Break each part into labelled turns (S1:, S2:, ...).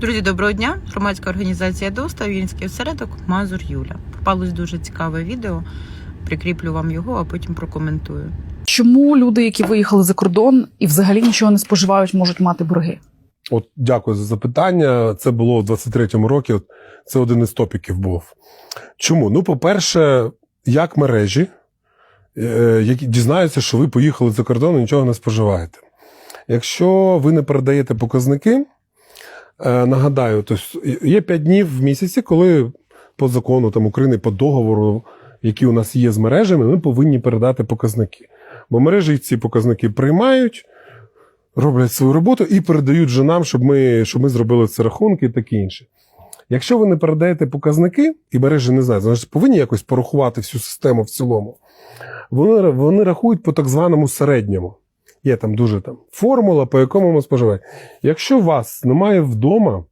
S1: Друзі, доброго дня! Громадська організація ДОСТА, Вінський осередок Мазур Юля. Попалось дуже цікаве відео. Прикріплю вам його, а потім прокоментую.
S2: Чому люди, які виїхали за кордон і взагалі нічого не споживають, можуть мати борги?
S3: От дякую за запитання. Це було у 23-му році. От Це один із топіків був. Чому? Ну, по-перше, як мережі, е, які дізнаються, що ви поїхали за кордон і нічого не споживаєте. Якщо ви не передаєте показники, нагадаю, то є 5 днів в місяці, коли по закону там, України, по договору, які у нас є з мережами, ми повинні передати показники. Бо мережі ці показники приймають, роблять свою роботу і передають же нам, щоб ми, щоб ми зробили ці рахунки і таке інше. Якщо ви не передаєте показники, і мережі не знають, значить повинні якось порахувати всю систему в цілому. Вони, вони рахують по так званому середньому. Є там дуже там формула, по якому ми споживаємо. Якщо вас немає вдома,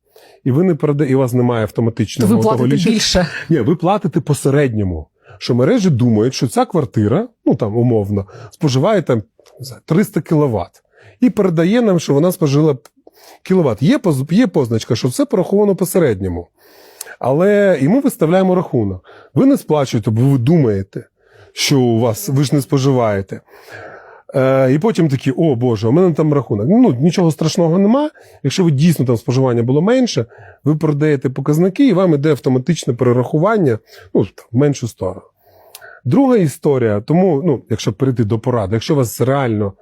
S3: і ви не передаєте, і у вас немає автоматичного
S2: ви платите
S3: лічильника,
S2: більше.
S3: ні, ви платите по середньому. Що мережі думають, що ця квартира, ну там умовно, споживає там не знаю, 300 кВт. І передає нам, що вона спожила кіловат. Є, є позначка, що це пораховано по середньому. Але і ми виставляємо рахунок. Ви не сплачуєте, бо ви думаєте, що у вас ви ж не споживаєте. Е, і потім такі, о Боже, у мене там рахунок. Ну, нічого страшного нема. Якщо ви дійсно там споживання було менше, ви передаєте показники, і вам іде автоматичне перерахування ну, в меншу сторону. Друга історія, тому, ну, якщо перейти до поради, якщо у вас реально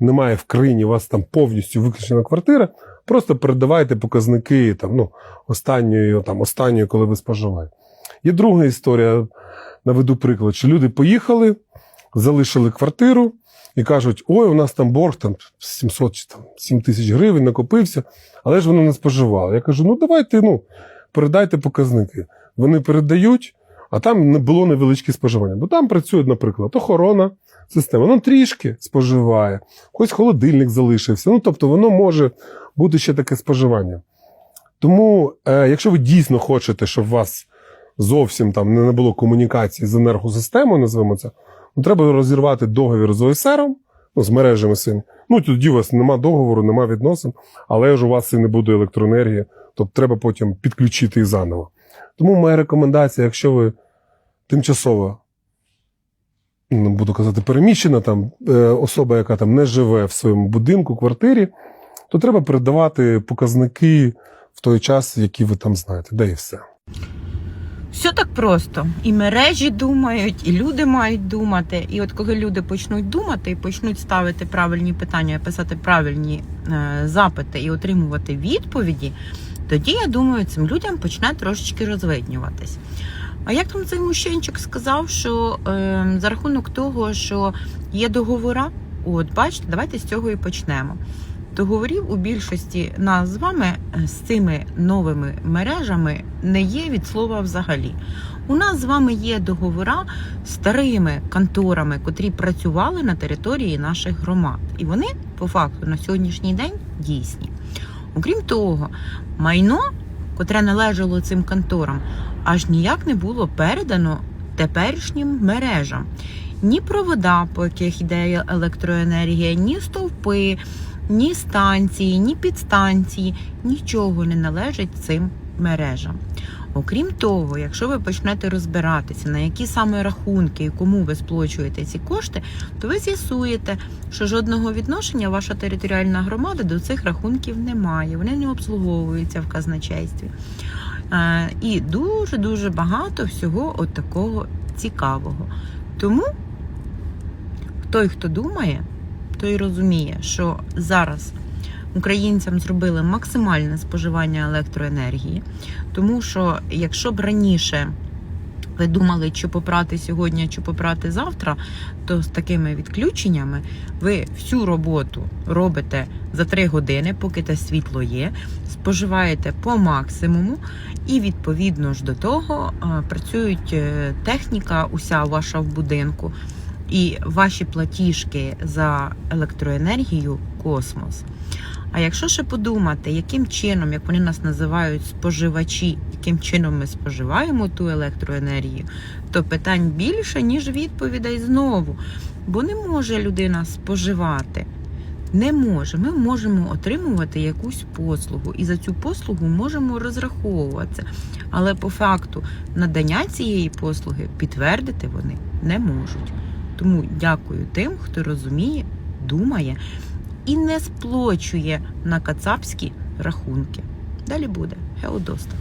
S3: немає в країні, у вас там повністю виключена квартира, просто передавайте показники там, ну, останньої, там, останньої, коли ви споживаєте. Є друга історія, наведу приклад, що люди поїхали, залишили квартиру і кажуть: ой, у нас там борг там 700 чи там 7 тисяч гривень накопився, але ж вони не споживали. Я кажу: ну давайте ну, передайте показники. Вони передають, а там не було невеличке споживання. Бо там працює, наприклад, охорона система, ну трішки споживає, ось холодильник залишився. Ну, тобто, воно може бути ще таке споживання. Тому, е, якщо ви дійсно хочете, щоб у вас зовсім там не було комунікації з енергосистемою, називаємо це, треба розірвати договір з ОСРом, ну, з мережами син. Ну, тоді у вас нема договору, нема відносин, але ж у вас і не буде електроенергії, тобто треба потім підключити і заново. Тому моя рекомендація, якщо ви тимчасово, не буду казати, переміщена там е, особа, яка там не живе в своєму будинку, квартирі, то треба передавати показники в той час, який ви там знаєте, де і все.
S1: Все так просто. І мережі думають, і люди мають думати. І от коли люди почнуть думати і почнуть ставити правильні питання, писати правильні е, запити і отримувати відповіді, тоді я думаю, цим людям почне трошечки розвиднюватись. А як там цей мужчинчик сказав, що е, за рахунок того, що є договора, от бачите, давайте з цього і почнемо. Договорів у більшості нас з вами е, з цими новими мережами не є від слова взагалі. У нас з вами є договора з старими конторами, котрі працювали на території наших громад. І вони по факту на сьогоднішній день дійсні. Окрім того, майно, котре належало цим конторам, аж ніяк не було передано теперішнім мережам. Ні провода, по яких йде електроенергія, ні стовпи, ні станції, ні підстанції, нічого не належить цим мережам. Окрім того, якщо ви почнете розбиратися, на які саме рахунки і кому ви сплачуєте ці кошти, то ви з'ясуєте, що жодного відношення ваша територіальна громада до цих рахунків не має. Вони не обслуговуються в казначействі. Е, І дуже дуже багато всього от такого цікавого. Тому той, хто думає, той розуміє, що зараз українцям зробили максимальне споживання електроенергії, тому що якщо б раніше ви думали, чи попрати сьогодні, чи попрати завтра, то з такими відключеннями ви всю роботу робите за 3 години, поки те світло є, споживаєте по максимуму, і відповідно ж до того працюють е, техніка, уся ваша в будинку, і ваші платіжки за електроенергію космос. А якщо ще подумати, яким чином, як вони нас називають споживачі, яким чином ми споживаємо ту електроенергію, то питань більше, ніж відповідей знову. Бо не може людина споживати Не може. Ми можемо отримувати якусь послугу, і за цю послугу можемо розраховуватися. Але по факту надання цієї послуги підтвердити вони не можуть. Тому дякую тим, хто розуміє, думає і не сплочує на кацапські рахунки. Далі буде Геодоста.